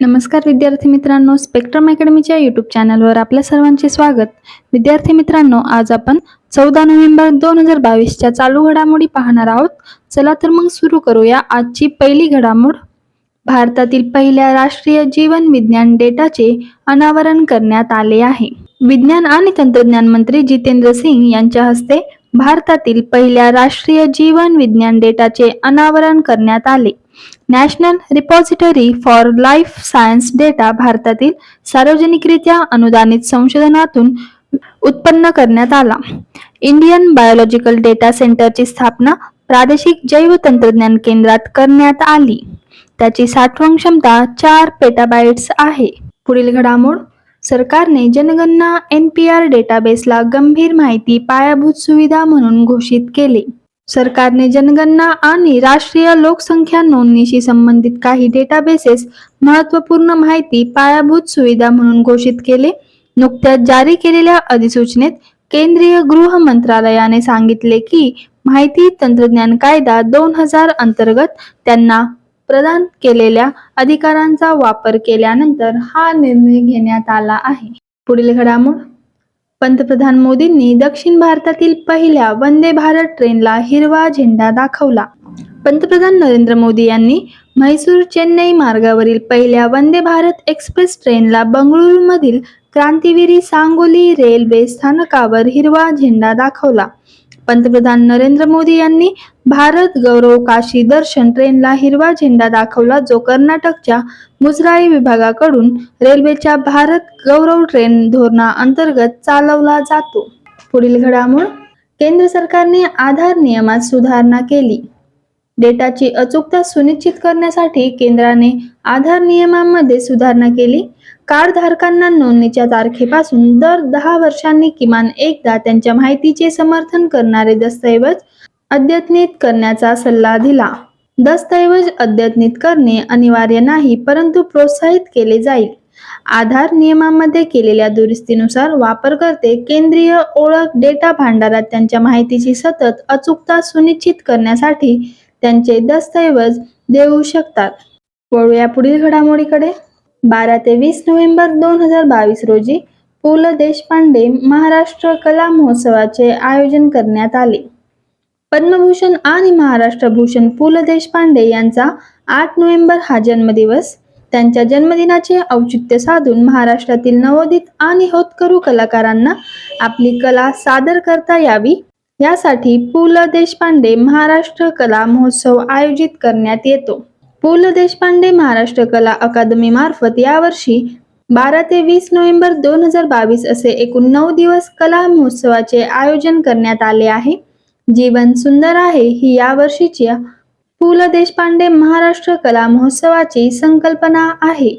नमस्कार विद्यार्थी मित्रांनो स्पेक्ट्रम अकॅडमीच्या यूट्यूब चॅनलवर आपल्या सर्वांचे स्वागत. विद्यार्थी मित्रांनो आज आपण चौदा नोव्हेंबर दोन हजार बावीसच्या चालू घडामोडी पाहणार आहोत. चला तर मग सुरू करूया आजची पहिली घडामोड. भारतातील पहिल्या राष्ट्रीय जीवन विज्ञान डेटाचे अनावरण करण्यात आले आहे. विज्ञान आणि तंत्रज्ञान मंत्री जितेंद्र सिंग यांच्या हस्ते भारतातील पहिल्या राष्ट्रीय जीवन विज्ञान डेटाचे अनावरण करण्यात आले. National repository for life science data भारतातील सार्वजनिकरित्या अनुदानित संशोधनातून उत्पन्न करण्यात आला. इंडियन बायोलॉजिकल डेटा सेंटरची स्थापना प्रादेशिक जैव तंत्रज्ञान केंद्रात करण्यात आली. त्याची साठवण क्षमता चार पेटाबाइट्स आहे. पुढील घडामोड. सरकारने जनगणना एन पी आर डेटाबेसला गंभीर माहिती पायाभूत सुविधा म्हणून घोषित केले. सरकारने जनगणना आणि राष्ट्रीय लोकसंख्या नोंदणीशी संबंधित काही डेटाबेसेस महत्त्वपूर्ण माहिती पायाभूत सुविधा म्हणून घोषित केले. नुकत्याच जारी केलेल्या अधिसूचनेत केंद्रीय गृह मंत्रालयाने सांगितले की माहिती तंत्रज्ञान कायदा दोन हजार अंतर्गत त्यांना प्रदान केलेल्या अधिकारांचा वापर केल्यानंतर हा निर्णय घेण्यात आला आहे. पुढील घडामोड पंतप्रधान मोदींनी दक्षिण भारतातील पहिल्या वंदे भारत ट्रेनला हिरवा झेंडा दाखवला. पंतप्रधान नरेंद्र मोदी यांनी म्हैसूर चेन्नई मार्गावरील पहिल्या वंदे भारत एक्सप्रेस ट्रेनला बंगळुरूमधील क्रांतिविरी सांगोली रेल्वे स्थानकावर हिरवा झेंडा दाखवला. पंतप्रधान नरेंद्र मोदी यांनी भारत गौरव काशी दर्शन ट्रेनला हिरवा झेंडा दाखवला जो कर्नाटकच्या मुजराई विभागाकडून रेल्वेच्या भारत गौरव ट्रेन धोरणा अंतर्गत चालवला जातो. पुढील घडामोड केंद्र सरकारने आधार नियमात सुधारणा केली. डेटाची अचूकता सुनिश्चित करण्यासाठी केंद्राने आधार नियमांमध्ये सुधारणा केली. कार्ड धारकांना नोंदणीच्या तारखेपासून दर दहा वर्षांनी किमान एकदा त्यांच्या माहितीचे समर्थन करणारे दस्तऐवज अद्यतनित करण्याचा सल्ला दिला. दस्तऐवज अद्यतनित करणे अनिवार्य नाही परंतु प्रोत्साहित केले जाईल. आधार नियमांमध्ये केलेल्या दुरुस्तीनुसार वापरकर्ते केंद्रीय ओळख डेटा भांडारात त्यांच्या माहितीची सतत अचूकता सुनिश्चित करण्यासाठी त्यांचे दस्तऐवज देऊ शकतात. वळूया पुढील घडामोडीकडे. बारा ते वीस नोव्हेंबर दोन हजार बावीस रोजी पु ल देशपांडे महाराष्ट्र कला महोत्सवाचे आयोजन करण्यात आले. पद्मभूषण आणि महाराष्ट्र भूषण पु ल देशपांडे यांचा आठ नोव्हेंबर हा जन्मदिवस. त्यांच्या जन्मदिनाचे औचित्य साधून महाराष्ट्रातील नवोदित आणि होतकरू कलाकारांना आपली कला सादर करता यावी. यासाठी पु ल देशपांडे महाराष्ट्र कला महोत्सव आयोजित करण्यात येतो. पु ल देशपांडे महाराष्ट्र कला अकादमी मार्फत यावर्षी बारा ते वीस नोव्हेंबर दोन हजार बावीस असे एकूण नऊ दिवस कला महोत्सवाचे आयोजन करण्यात आले आहे. जीवन सुंदर आहे ही यावर्षीची पु ल देशपांडे महाराष्ट्र कला महोत्सवाची संकल्पना आहे.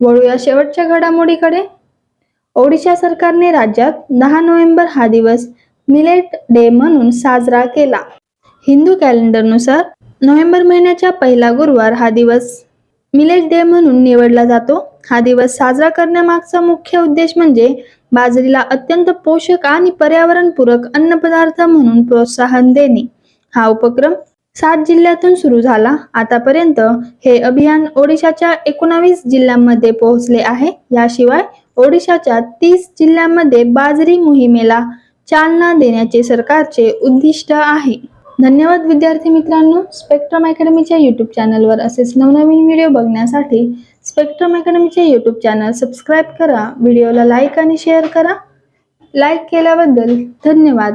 वळूया शेवटच्या घडामोडीकडे. ओडिशा सरकारने राज्यात दहा नोव्हेंबर हा दिवस मिलेट डे म्हणून साजरा केला. हिंदू कॅलेंडरनुसार नोव्हेंबर महिन्याच्या पहिला गुरुवार हा दिवस मिलेट डे म्हणून निवडला जातो. हा दिवस साजरा करण्यामागचा मुख्य उद्देश म्हणजे बाजरीला अत्यंत पोषक आणि पर्यावरणपूरक अन्नपदार्थ म्हणून प्रोत्साहन देणे. हा उपक्रम सात जिल्ह्यातून सुरू झाला. आतापर्यंत हे अभियान ओडिशाच्या एकोणावीस जिल्ह्यांमध्ये पोहोचले आहे. याशिवाय ओडिशाच्या तीस जिल्ह्यांमध्ये बाजरी मोहिमेला चालना देण्याचे सरकारचे उद्दिष्ट आहे. धन्यवाद विद्यार्थी मित्रांनो. स्पेक्ट्रम अकॅडमीच्या यूट्यूब चॅनलवर असेच नवनवीन व्हिडिओ बघण्यासाठी स्पेक्ट्रम अकॅडमीचे यूट्यूब चॅनल सबस्क्राईब करा व्हिडिओला लाईक आणि शेअर करा. लाईक केल्याबद्दल धन्यवाद.